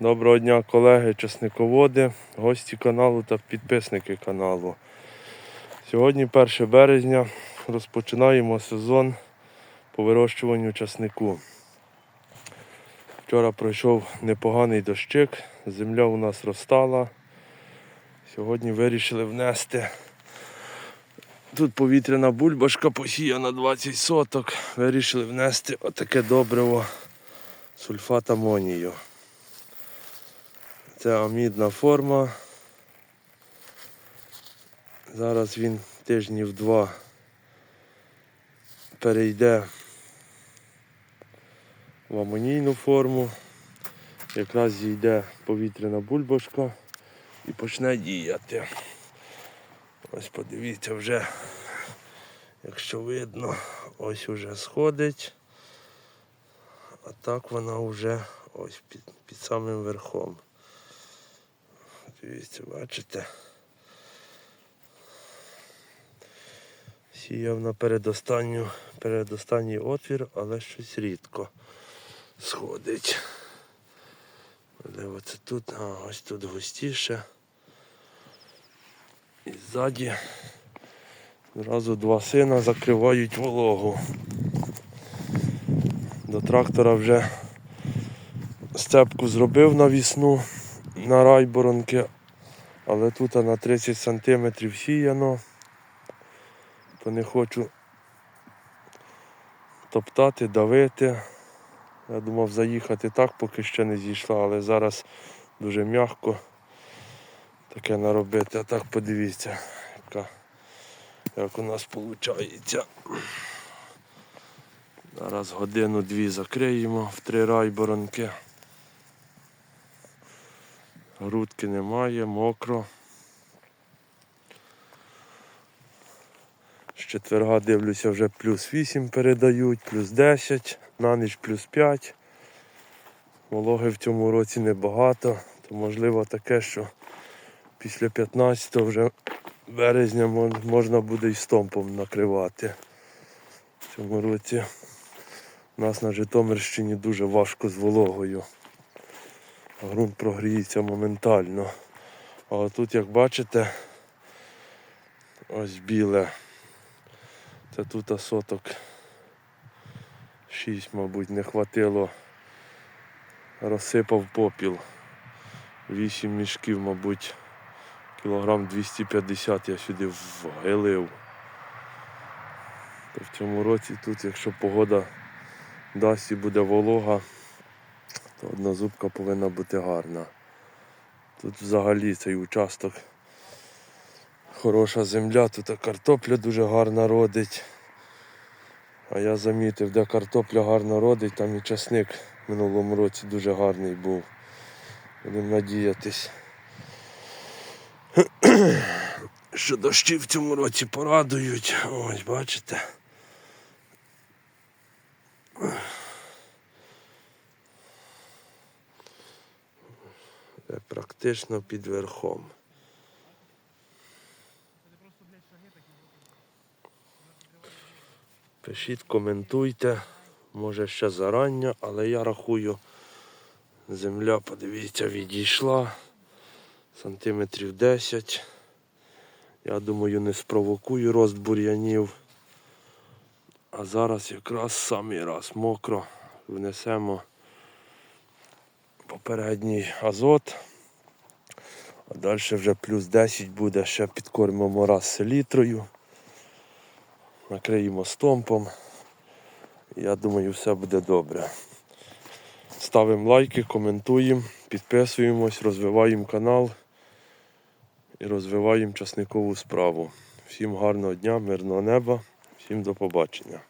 Доброго дня, колеги, часниководи, гості каналу та підписники каналу. Сьогодні 1 березня розпочинаємо сезон по вирощуванню часнику. Вчора пройшов непоганий дощик, земля у нас розстала. Сьогодні вирішили внести. Тут повітряна бульбашка посіяна 20 соток. Вирішили внести отаке добриво сульфат амонію. Амідна форма. Зараз він тижнів два перейде в амонійну форму. Якраз зійде повітряна бульбашка і почне діяти. Ось подивіться вже, якщо видно, ось уже сходить. А так вона вже ось під, під самим верхом. Дивіться, бачите. Сіяв на передостанню, передостанній отвір, але щось рідко сходить. Можливо, це тут, а ось тут густіше. І ззаді одразу два сина закривають вологу. До трактора вже степку зробив навісну на райборонки, але тут на 30 см сіяно, то не хочу топтати, давити. Я думав заїхати так, поки ще не зійшла, але зараз дуже м'яко таке наробити. А так подивіться, яка, як у нас виходить. Зараз годину-дві закриємо в три райборонки. Грудки немає, мокро. З четверга дивлюся вже плюс 8 передають, плюс 10, на ніч плюс 5. Вологи в цьому році небагато, то можливо таке, що після 15 вже березня можна буде і стомпом накривати. В цьому році у нас на Житомирщині дуже важко з вологою. Грунт прогріється моментально. А тут, як бачите, ось біле. Це тут соток 6, мабуть, не хватило. Розсипав попіл. 8 мішків, мабуть, кілограм 250 я сюди вгилив. То в цьому році тут, якщо погода дасть і буде волога, то однозубка повинна бути гарна. Тут взагалі цей участок хороша земля, тут картопля дуже гарно родить. А я замітив, де картопля гарно родить, там і часник в минулому році дуже гарний був. Будемо надіятись. Що дощі в цьому році порадують. Ось, бачите. Практично під верхом. Пишіть, коментуйте. Може ще зарання, але я рахую, земля, подивіться, відійшла сантиметрів 10. Я думаю, не спровокую рост бур'янів. А зараз якраз самий раз мокро внесемо попередній азот. А далі вже плюс 10 буде, ще підкормимо раз селітрою. Накриємо стомпом. Я думаю, все буде добре. Ставимо лайки, коментуємо, підписуємось, розвиваємо канал і розвиваємо часникову справу. Всім гарного дня, мирного неба, всім до побачення.